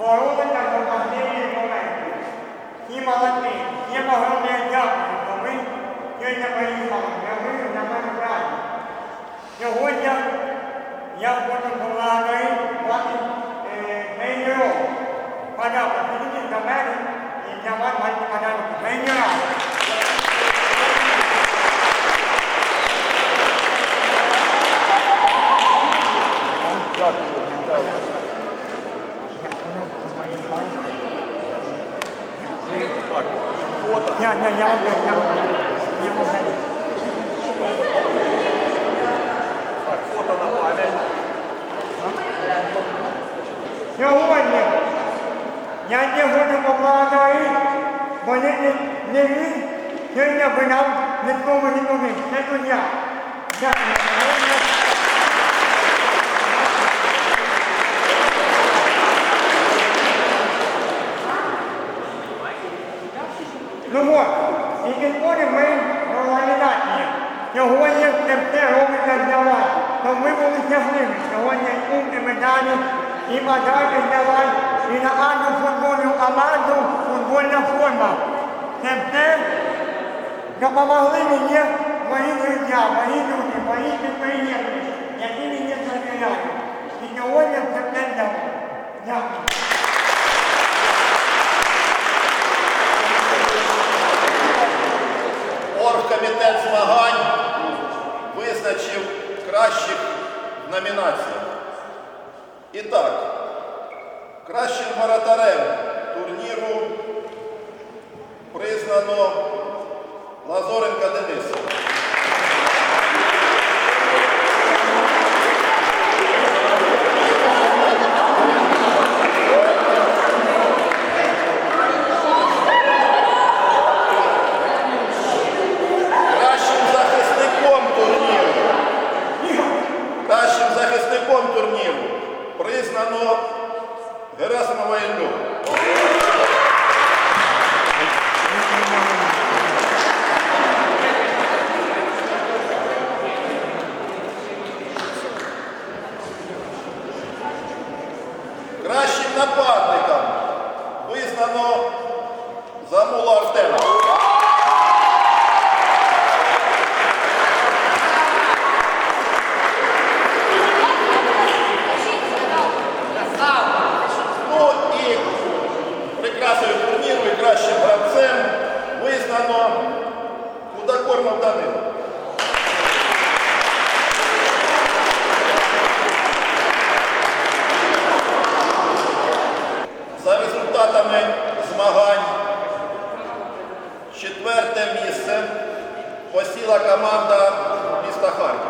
Moreover, Я, я, я, я, я, я, я, Фото на пам'ять. Сьогодні я не буду поблагодарити, бо не, не, не він сьогодні би нам нікому не нужен. Це тут я. Дякую. Ну от, і сьогодні ми в організації. Сьогодні це все робиться для вас. Щоб ви були щасливі. Сьогодні медалі і бажаю для і на одну футбольну команду футбольна форма. Все допомогли мені мої друзі, мої друзі, мої підприємці, які мені довіряють. І сьогодні це вас. Дякую. Оргкомітет змагань визначив кращих в номінаціях. І так, кращим воротарем турніру признано Лазоренка Дениса. Кращим захисником турніру. Кращим захисником турніру признано Герасимова Іллю. Кращим нападником визнано Замула Артема. Ну і прекрасною турніру і кращим гравцем визнано Худокормов Данило. За результатами змагань четверте місце посіла команда міста Харків.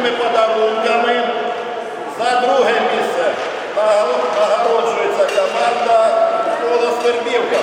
Цінними подарунками. За друге місце наго- нагороджується команда школа Вербівка.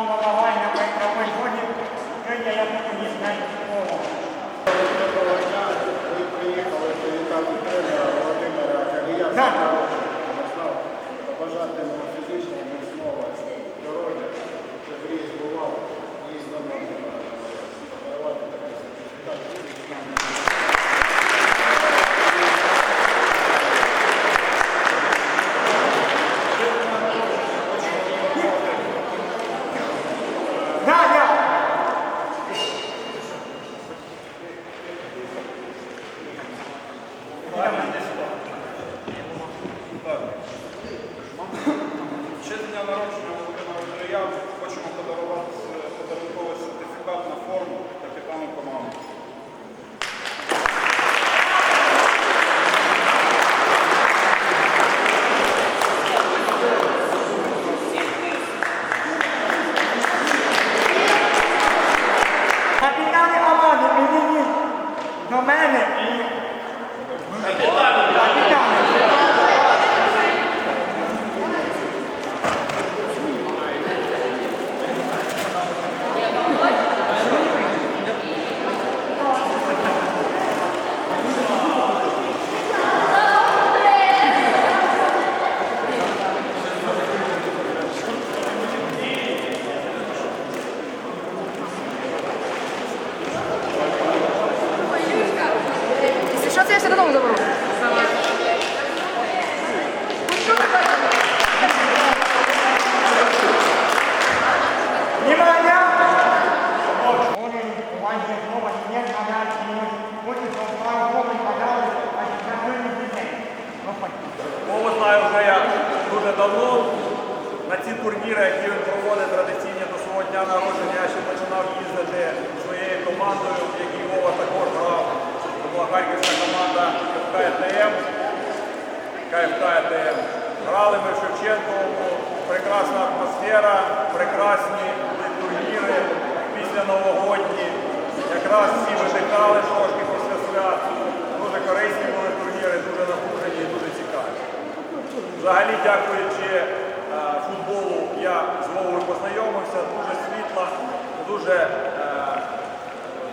মনে হয় Турніри, які він проводить традиційні до свого дня народження, я ще починав їздити своєю командою, в якій Вова також грав. Це була харківська команда КФТМ. КФКТМ. Грали ми в Шевченковому, прекрасна атмосфера, прекрасні турніри після новогодні. Якраз всі видихали трошки після свят. Дуже корисні були турніри, дуже напружені і дуже цікаві. Взагалі, дякуючи футболу, я з Вовою познайомився, дуже світла, дуже е,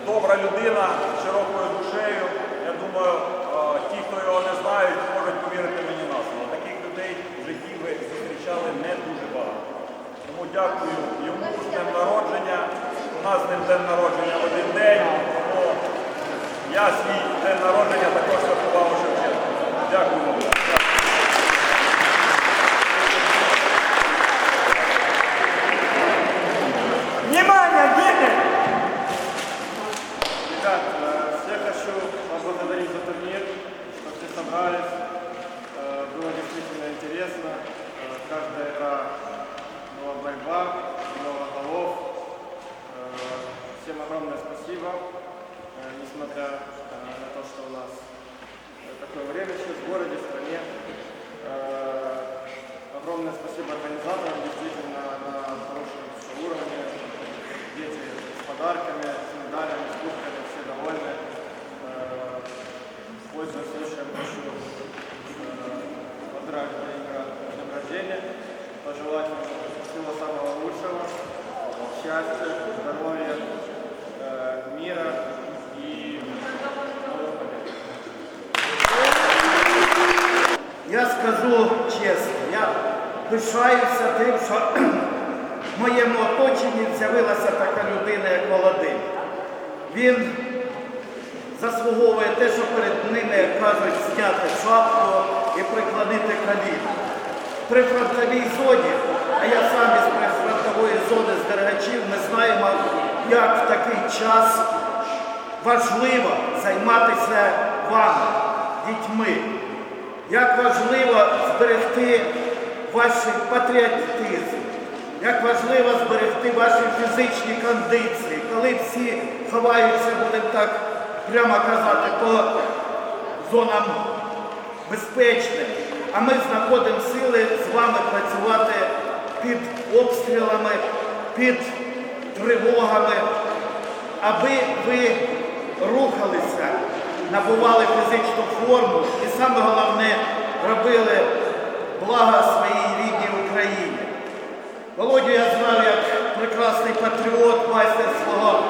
добра людина з широкою душею. Я думаю, е, ті, хто його не знають, можуть повірити мені на слово. Таких людей в житті ви зустрічали не дуже багато. Тому дякую йому з днем народження. У нас з ним день народження в один день. Тому я свій день народження також святкував у Шевченку. Дякую вам. Пожелать ему всего самого лучшего, счастья, здоровья, э, мира и. Я скажу чесно, я пишаюся тим, що в моєму оточенні з'явилася така людина, як Володимир. Він заслуговує те, що перед ними, як кажуть, зняти шапку і приклонити коліна. При фронтовій зоні, а я сам із прифронтової зони з Дергачів, ми знаємо, як в такий час важливо займатися вами, дітьми. Як важливо зберегти ваш патріотизм, як важливо зберегти ваші фізичні кондиції, коли всі ховаються, будемо так прямо казати, по зонам безпечним, а ми знаходимо сили з вами працювати під обстрілами, під тривогами, аби ви рухалися, набували фізичну форму і саме головне робили благо своїй рідній Україні. Володю я знаю як прекрасний патріот, майстер свого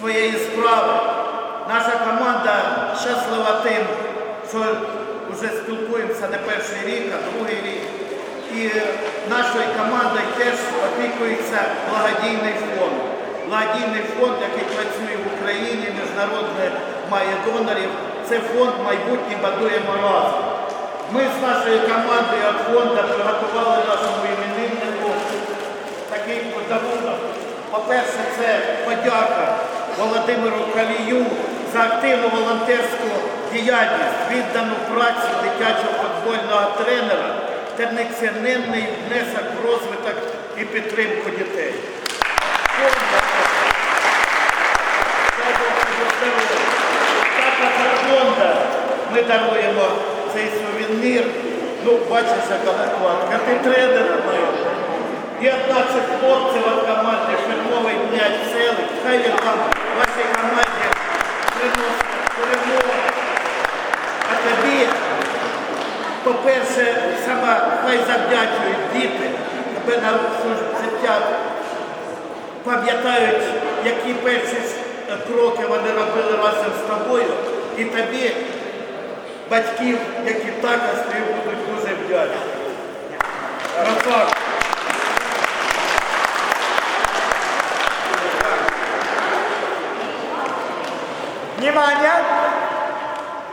своєї справи. Наша команда щаслива тим, що вже спілкуємося не перший рік, а другий рік. І нашою командою теж опікується благодійний фонд. Благодійний фонд, який працює в Україні, міжнародний має донорів. Це фонд майбутнє будуємо разом. Ми з нашою командою від фонду приготували нашому імениннику такий подарунок. По-перше, це подяка Володимиру Калію за активну волонтерську діяльність, віддану працю дитячого футбольного тренера та неціненний внесок в розвиток і підтримку дітей. Ми даруємо цей сувенір. Ну, яка накладка. Ти тренер ми. 15 хлопців від команди Шермовий 5 селих. Хай він вам вашій команді приносить перемогу. А тобі, по-перше, саме хай завдячують діти, тебе на всю життя пам'ятають, які перші е, кроки вони робили разом з тобою, і тобі, батьків, які також тобі будуть дуже вдячні. Красавчик. Внимание!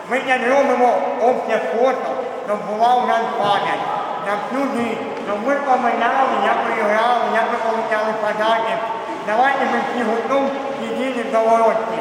Ми не робимо общее фото, щоб була у нас пам'ять на всю жизнь. Щоб ми пам'ятали, як ми грали, як ми получали подарки. Давайте ми всі гуртом єдині заворотні.